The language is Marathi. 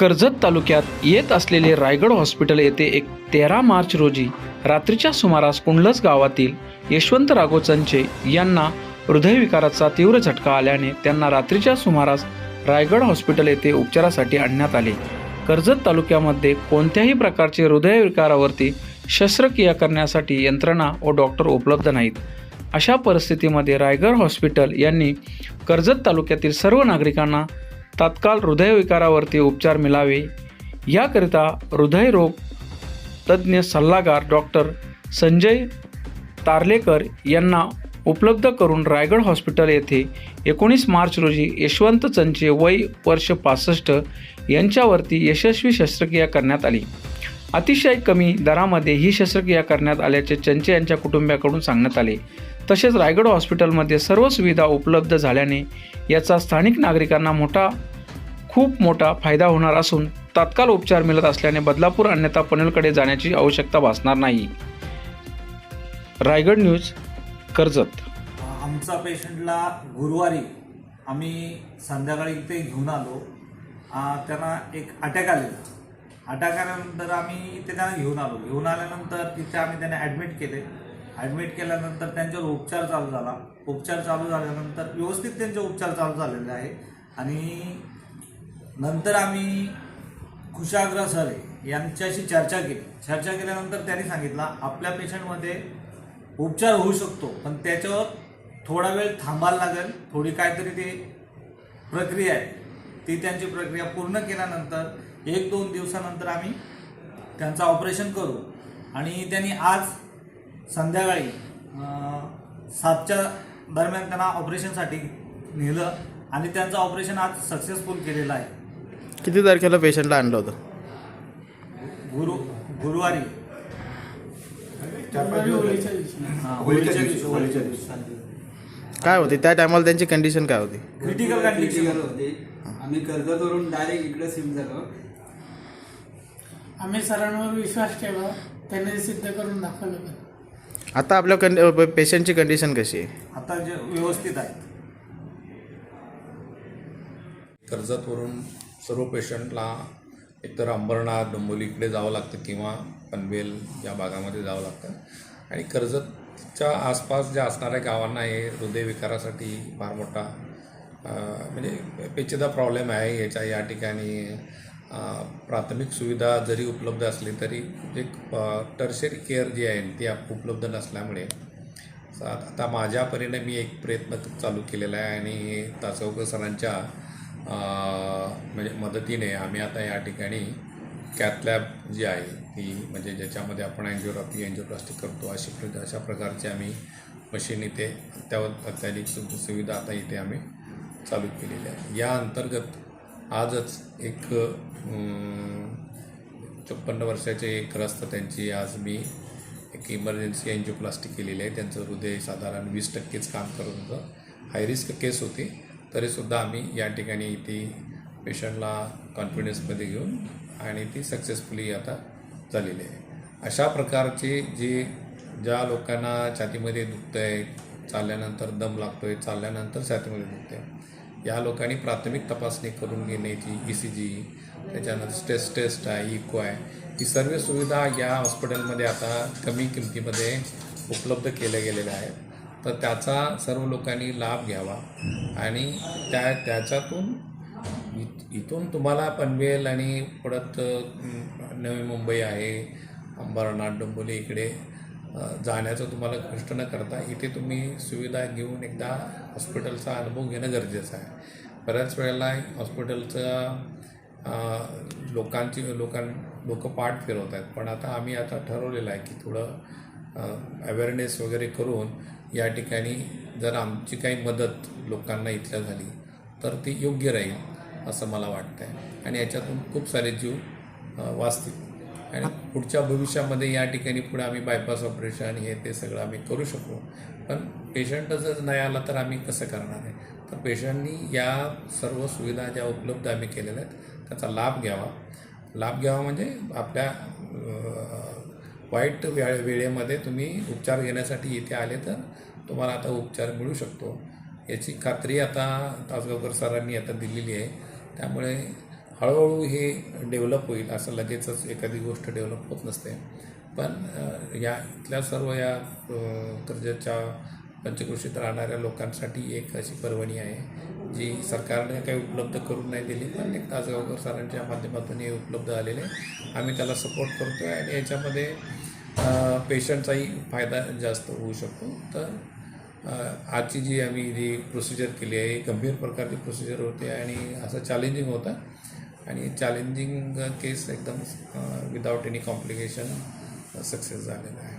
कर्जत तालुक्यात येत असलेले रायगड हॉस्पिटल येथे एक तेरा मार्च रोजी रात्रीच्या सुमारास कुंडलस गावातील यशवंत राघोचंचे यांना हृदयविकाराचा तीव्र झटका आल्याने त्यांना रात्रीच्या सुमारास रायगड हॉस्पिटल येथे उपचारासाठी आणण्यात आले. कर्जत तालुक्यामध्ये कोणत्याही प्रकारचे हृदयविकारावरती शस्त्रक्रिया करण्यासाठी यंत्रणा व डॉक्टर उपलब्ध नाहीत. अशा परिस्थितीमध्ये रायगड हॉस्पिटल यांनी कर्जत तालुक्यातील सर्व नागरिकांना तात्काळ हृदयविकारावरती उपचार मिळावे. याकरिता हृदयरोग तज्ज्ञ सल्लागार डॉक्टर संजय तारलेकर यांना उपलब्ध करून रायगड हॉस्पिटल येथे एकोणीस मार्च रोजी यशवंत चंचे वय वर्ष पासष्ट यांच्यावरती यशस्वी शस्त्रक्रिया करण्यात आली. अतिशय कमी दरामध्ये ही शस्त्रक्रिया करण्यात आल्याचे चंचे यांच्या कुटुंबियाकडून सांगण्यात आले. तसेच रायगड हॉस्पिटलमध्ये सर्व सुविधा उपलब्ध झाल्याने याचा स्थानिक नागरिकांना मोठा खूप मोठा फायदा होणार असून तात्काळ उपचार मिळत असल्याने बदलापूर अन्यथा पनवेलकडे जाण्याची आवश्यकता भासणार नाही. रायगड न्यूज कर्जत. आमचा पेशंटला गुरुवारी आम्ही संध्याकाळी इथे घेऊन आलो. त्यांना एक अटॅक आलेला. अटॅक आल्यानंतर आम्ही इथे त्यांना घेऊन आलो. घेऊन आल्यानंतर तिथे आम्ही त्यांना ॲडमिट केले. ॲडमिट केल्यानंतर त्यांच्यावर उपचार चालू झाला. उपचार चालू झाल्यानंतर व्यवस्थित त्यांचे उपचार चालू झालेले आहे. आणि नंतर आम्ही कुशाग्र सर यांच्याशी चर्चा केली. चर्चा केल्यानंतर त्यांनी सांगितलं आपल्या पेशंटमध्ये उपचार होऊ शकतो पण त्याच्यावर थोडा वेळ थांबायला लागेल. थोडी काहीतरी ती प्रक्रिया आहे. ती त्यांची प्रक्रिया पूर्ण केल्यानंतर एक दोन दिवसानंतर आम्ही त्यांचं ऑपरेशन करू. आणि त्यांनी आज संध्याकाळी सातच्या दरम्यान त्यांना ऑपरेशनसाठी नेलं आणि त्यांचं ऑपरेशन आज सक्सेसफुल केलेलं आहे. किती तारखेला पेशंटला आणलं होतं? गुरु गुरुवारी. हा, होळीच्या दिवशी होळीच्या दिवशी. काय होते? त्या टायमाला त्यांची कंडिशन काय होती? क्रिटिकल कंडिशन क्रिटिकल होते. आम्ही कर्जतवरून डायरेक्ट इकडे शिफ्ट झालो. आम्ही सरांवर विश्वास ठेवा त्यांनी ते सिद्ध करून दाखवलं पण. आता आपल्या कंड पेशंटची कंडिशन कशी आहे? आता जे व्यवस्थित आहे. कर्जतवरून सर्व पेशंटला एकतर अंबरनाथ डोंबोली इकडे जावं लागतं किंवा पनवेल या भागामध्ये जावं लागतं. आणि कर्जतच्या आसपास ज्या असणाऱ्या गावांना हे हृदयविकारासाठी फार मोठा म्हणजे पेचीदा प्रॉब्लेम आहे. याच्या या ठिकाणी प्राथमिक सुविधा जरी उपलब्ध असली तरी जे टर्शरी केअर जी आहे ती उपलब्ध नसल्यामुळे आता माझ्या परीने मी एक प्रयत्न चालू केलेला आहे आणि तासगावकर सरांच्या म्हणजे मदतीने आम्ही आता या ठिकाणी कॅथलॅब जी आहे ती म्हणजे ज्याच्यामध्ये आपण अँजिओग्राफी अँजिओप्लास्टिक करतो अशी प्र अशा प्रकारची आम्ही मशीन इथे अत्यावत अत्याधिक सु सुविधा आता इथे आम्ही चालू केलेली आहे. या अंतर्गत आजच एक छप्पन्न वर्षाचे एक ग्रस्त त्यांची आज मी एक इमर्जन्सी अँजिओप्लास्टिक केलेली आहे. त्यांचं हृदय साधारण वीस टक्केच काम करत होतं. हाय रिस्क केस होती. तरीसुद्धा आम्ही या ठिकाणी ती पेशंटला कॉन्फिडन्समध्ये घेऊन आणि ती सक्सेसफुली आता झालेली आहे. अशा प्रकारची जी ज्या लोकांना छातीमध्ये दुखतं आहे चालल्यानंतर दम लागतो आहे चालल्यानंतर छातीमध्ये दुखतं आहे या लोकांनी प्राथमिक तपासणी करून घेण्याची ई सी जी त्याच्यानंतर स्ट्रेस टेस्ट आहे इको आहे ही सर्व सुविधा या हॉस्पिटलमध्ये आता कमी किमतीमध्ये उपलब्ध केल्या गेलेल्या आहेत. तर त्याचा सर्व लोकांनी लाभ घ्यावा. आणि त्या त्याच्यातून इथून तुम्हाला पनवेल आणि परत नवी मुंबई आहे अंबरनाथ डोंबोली इकडे जाण्याचं तुम्हाला कष्ट न करता इथे तुम्ही सुविधा घेऊन एकदा हॉस्पिटलचा अनुभव घेणं गरजेचं आहे. बऱ्याच वेळेला हॉस्पिटलचं लोकांची लोकां लोक पाठ फिरवत आहेत. पण आता आम्ही आता ठरवलेलं आहे की थोडं अवेअरनेस वगैरे करून या ठिकाणी जर आमची काही मदत लोकांना इथल्या झाली तर ती योग्य राहील असं मला वाटतं आहे आणि याच्यातून खूप सारे जीव वाचतील. आणि पुढच्या भविष्यामध्ये या ठिकाणी पुढे आम्ही बायपास ऑपरेशन हे ते सगळं आम्ही करू शकू. पण पेशंट जर नाही आला तर आम्ही कसं करणार आहे? तर पेशंटनी या सर्व सुविधा ज्या उपलब्ध आम्ही केलेल्या आहेत त्याचा लाभ घ्यावा. लाभ घ्यावा म्हणजे आपल्या वाईट वेळ वेळेमध्ये तुम्ही उपचार घेण्यासाठी इथे आले तर तुम्हाला आता उपचार मिळू शकतो. याची खात्री आता तासगावकर सरांनी आता दिलेली आहे. त्यामुळे हळूहळू हे डेव्हलप होईल असं लगेचच एखादी गोष्ट डेव्हलप होत नसते. पण या इथल्या सर्व या अ, कर्जतच्या पंचकृषीत राहणाऱ्या लोकांसाठी एक अशी पर्वणी आहे जी सरकारने काही उपलब्ध करून नाही दिली पण एक तासगावकर सरांच्या माध्यमातून हे उपलब्ध आलेले आहे. आम्ही त्याला सपोर्ट करतो आहे आणि याच्यामध्ये पेशंटचाही फायदा जास्त होऊ शकतो. तर आजची जी आम्ही जी प्रोसिजर केली आहे गंभीर प्रकारची प्रोसिजर होते आणि असं चॅलेंजिंग होतं. आणि चॅलेंजिंग केस एकदम विदाउट एनी कॉम्प्लिकेशन सक्सेस झालेला आहे.